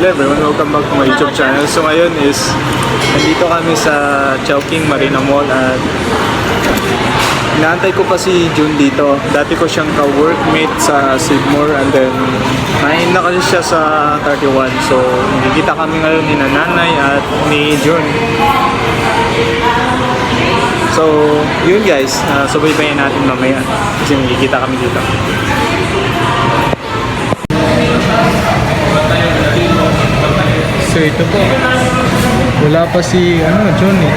Hello everyone, welcome back to my YouTube channel. So ngayon is, nandito kami sa Chowking Marina Mall at inaantay ko pa si June dito. Dati ko siyang ka-workmate sa Sigmore and then nain na kasi siya sa 31. So nakikita kami ngayon ni nanay at ni June. So, yun guys, uh, subaybayan natin mamaya kasi nakikita kami dito. Ito po, wala pa si ano, John eh.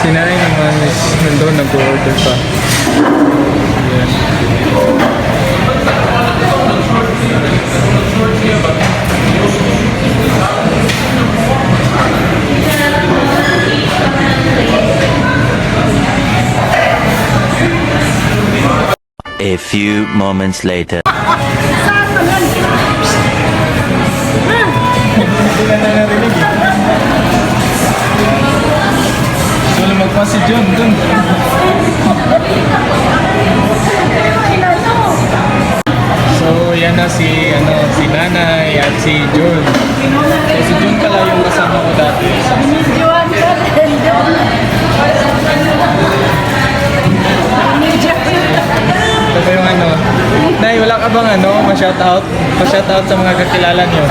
Si nanay naman is nandun nag-order pa. Ayan. A few moments later. John dun. So yan na si ano si nanay at si John. So si John pala yung kasama ko dati. Ito ba yung ano? Nay, wala ka bang ano, ma-shoutout? Pa-shoutout sa mga kakilala niyo.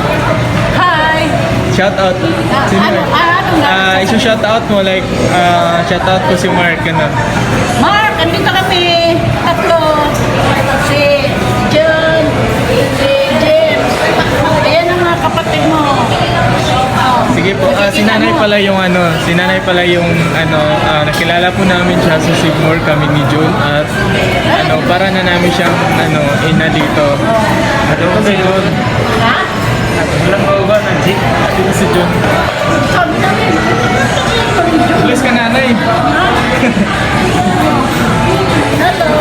Hi! Shoutout. Sino ano, eh? ah, ano nga? Ah, iso shoutout mo like ah shoutout ko si Mark ano. Mark, andito kami. Tatlo. Si John, si James. Ayan ang mga kapatid mo. Oh. Sige po, ah, si nanay pala yung ano, si nanay pala yung ano, ah, nakilala po namin siya sa Sigmore kami ni June at ano, para na namin siyang ano, ina dito. At ito si June. Ha? Walang mauba na, Jake. Ito si June. Nanay. Hello.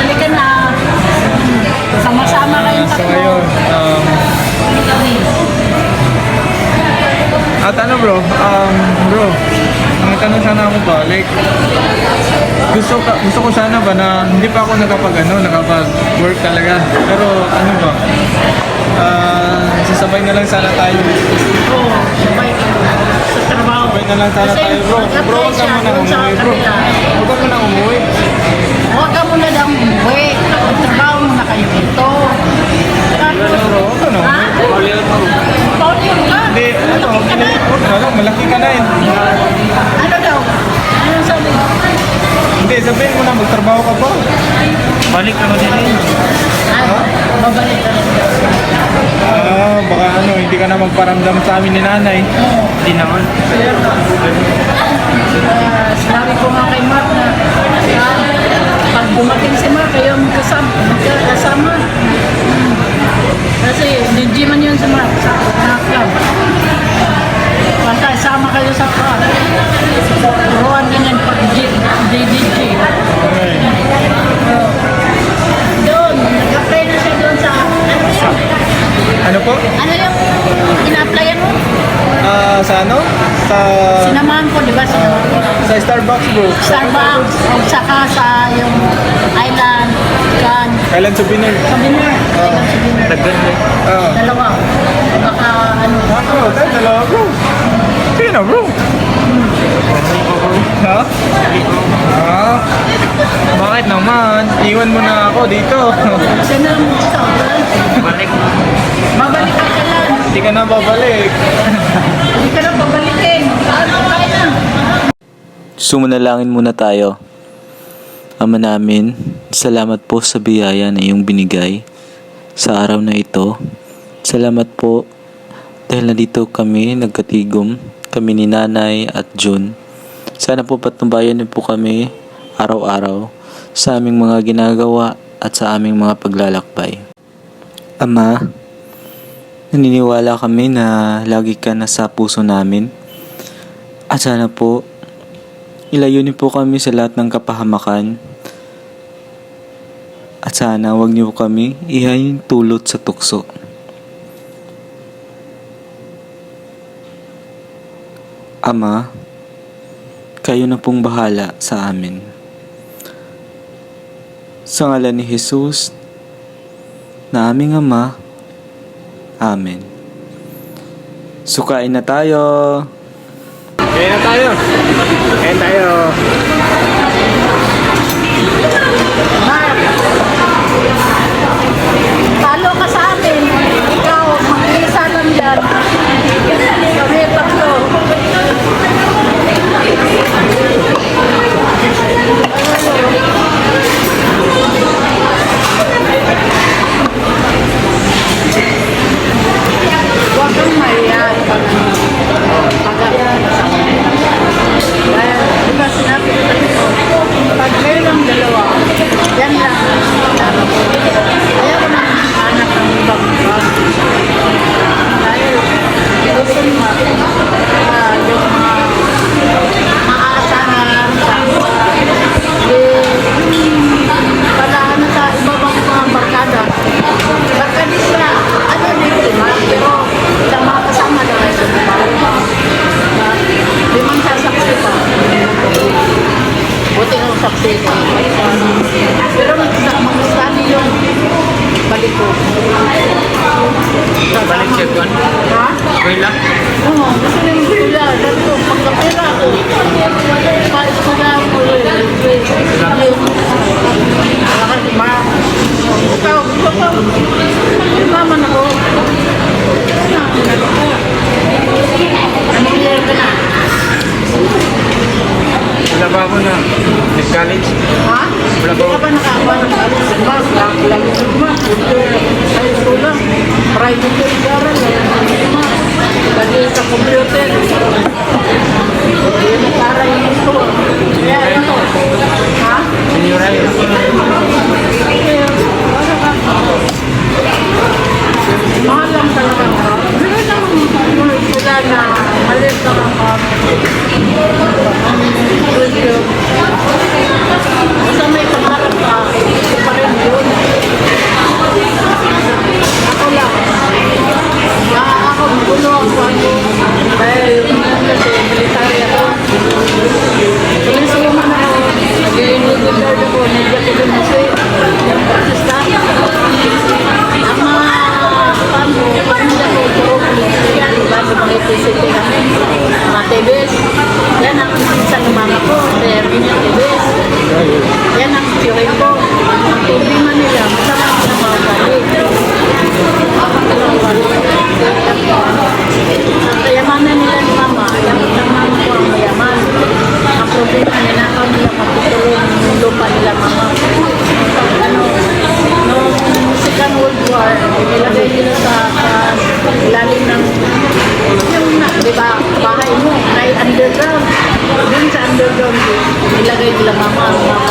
Halika na. Sama-sama kayong So tatlo. ngayon, um, at ano bro, um, bro, ang tanong sana ako ba, like, gusto, ka, gusto ko sana ba na hindi pa ako nakapag ano, nakapag work talaga. Pero ano ba, ah, sasabay na lang sana tayo. Oo, na lang sana tayo bro. Bro, huwag ka muna umuwi bro. Huwag ka muna umuwi. Huwag ka muna daw umuwi. Trabaho muna kayo dito. Ano bro, huwag ka na Ha? umuwi. Pauliw ka? Hindi, ano, Malaki ka na. ano, malaki ka na eh. Ano daw? Ano sabi? Hindi, sabihin mo na, magtrabaho ka pa. Balik ka na din eh. Ano? Ah, baka ano, hindi ka na magparamdam sa amin ni nanay. Hindi naman. Ah, sinabi ko nga kay Mark na ah, pag dumating si Mark, kayo ang kasama. Magkakasama. Hmm. Kasi DJ man yun si Mark sa na club. Basta sama kayo sa club. Turuan ganyan pag DJ. Okay. Ano po? Ano yung ina-applyan mo? Ah, sa ano? Sa Sinamahan ko, di ba? Sinamahan ko. sa Starbucks bro. Starbucks, o saka sa yung Island, kan, Kailan souvenir? souvenir. Island souvenir. Ah. Dalawa. Baka ano, Ako, tayo dalawa bro. Sige na bro. Ha? Ah. Bakit naman? Iwan mo na ako dito. sino mo ito? Balik. Babalik ka ka lang. Hindi ka na babalik. Hindi ka na pabalikin. Ano kayo na? Sumanalangin muna tayo. Ama namin, salamat po sa biyaya na iyong binigay sa araw na ito. Salamat po dahil nandito kami nagkatigom, kami ni Nanay at June. Sana po patnubayan niyo po kami araw-araw sa aming mga ginagawa at sa aming mga paglalakbay. Ama, naniniwala kami na lagi ka nasa puso namin. At sana po Ilayo niyo po kami sa lahat ng kapahamakan. At sana wag niyo kami ihayin tulot sa tukso. Ama, kayo na pong bahala sa amin. Sa ngalan ni Jesus, na aming Ama, Amen. Sukain na tayo. Kaya na tayo. Kaya tayo. Ko. Pero mag-study yung balik ko. Balik siya doon? Ha? Wala. Oo, gusto niya yung pila. Dahil ko, pagkapira ko. Pa-eskulan ko yun. Wala ka ma. Ikaw, gusto ko. May mama na ko. Anong year ka na? Wala ba ako na college? Ha? Wala Hindi po. ka ba nakakuha ng alis? Mas, lang yung mas. High school lang. Private yung. Lagi sa computer. Hindi nag-aral yung gusto. Kaya ano? Ha? Senior high. Mahal lang talaga. Meron naman sila na malit lang ako. Studio.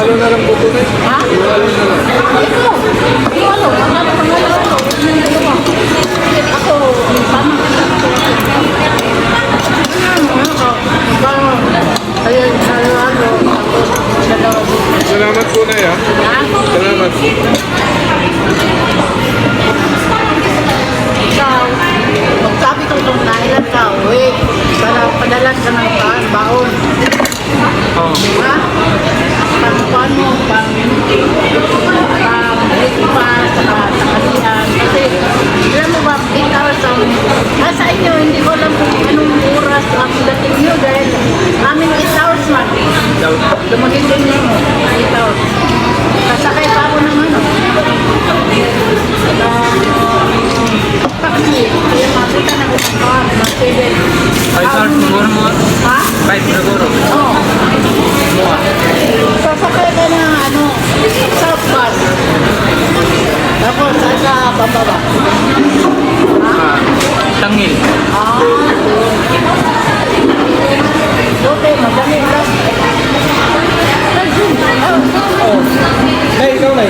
Ano na lang po po na? Ha? Ito. Ito ano? Ano pangalan ko? Ako, mama. Salamat po na ya. Ah. Salamat. Ikaw, magsabi kong itong nailan ka, uwi, para padalan ka ng paan, baon. Oh. Diba? ang paano pang-maintain pang-bupa sa kasihan. Kasi, alam mo ba, 8 hours ang nasa inyo, hindi ko alam kung anong oras ang dating nyo dahil aming 8 hours mag. Lumagin din nyo, 8 hours. Kasakay pa ako ng ano. Taxi, kaya makita na ko sa car, mga 7. 5 hours siguro mo? Ha? 5 siguro. Oo. Mua. Singil. Ah. Okay, madami ka. Oh. Nay, ikaw, Nay.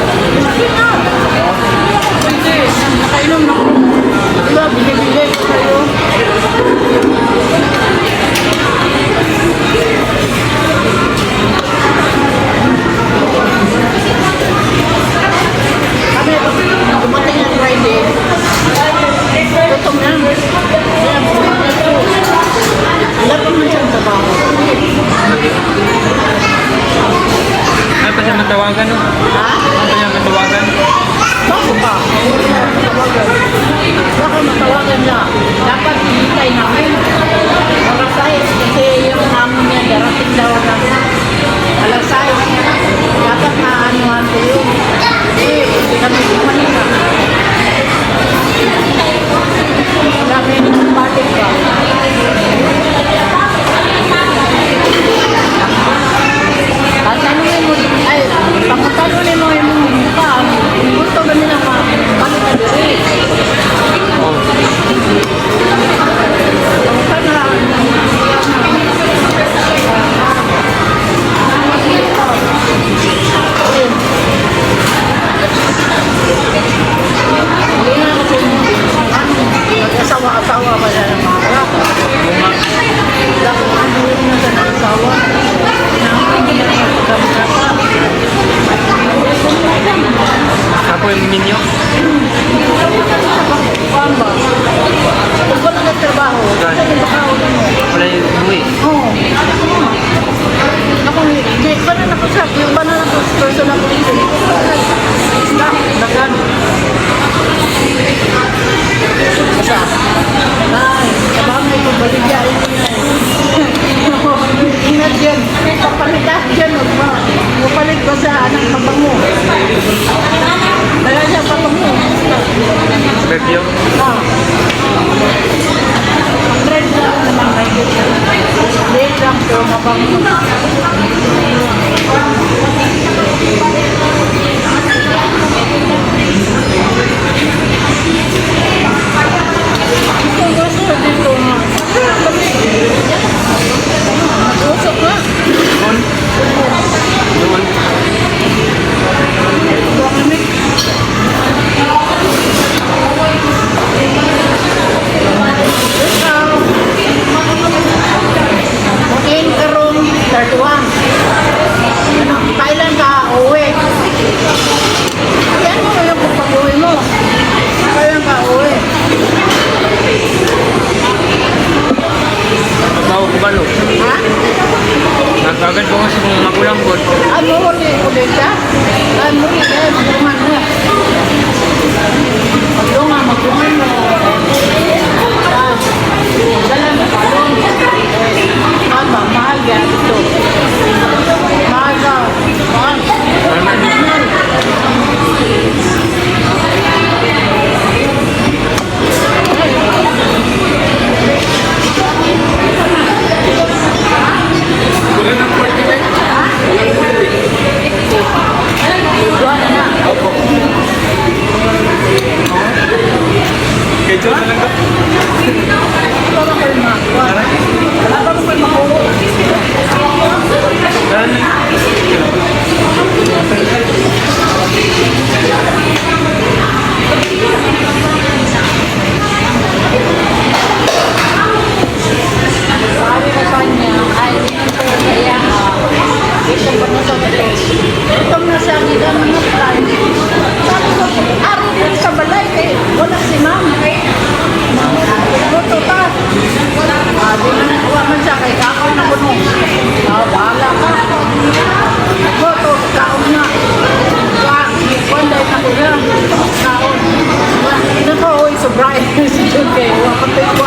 Brian si Jude. Wakapit ko.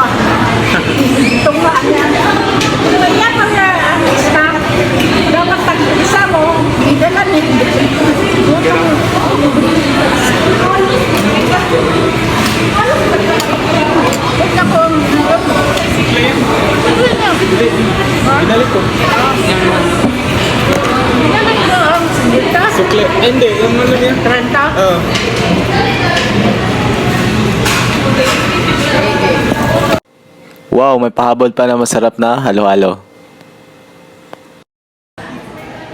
Tunga niya. Kaya ko na ang staff. Dapat tag-isa mo. Idala ni. Gutong. Binalik ko. Binalik ko. Sukle. Hindi, yung ano niya? 30? Oo. Wow, may pahabol pa na masarap na halo-halo.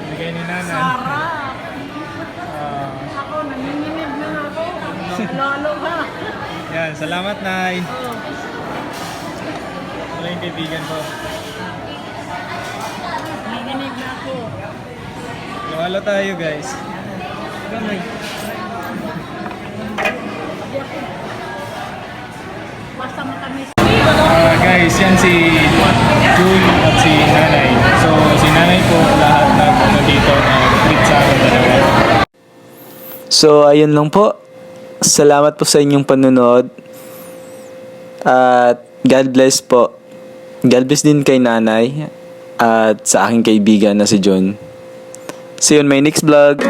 Bigay ni nanay. Sarap! Ako, nanginginig na ako. Lalo ha. yan, salamat, Nay. Oh. Wala yung kaibigan ko. Nanginginig na ako. Lumalo tayo, guys. Gamay. Guys, yan si June at si Nanay. So, si Nanay po lahat na ano dito na treat sa akin dalawa. So, ayun lang po. Salamat po sa inyong panunod. At God bless po. God bless din kay nanay at sa aking kaibigan na si John. See you on my next vlog.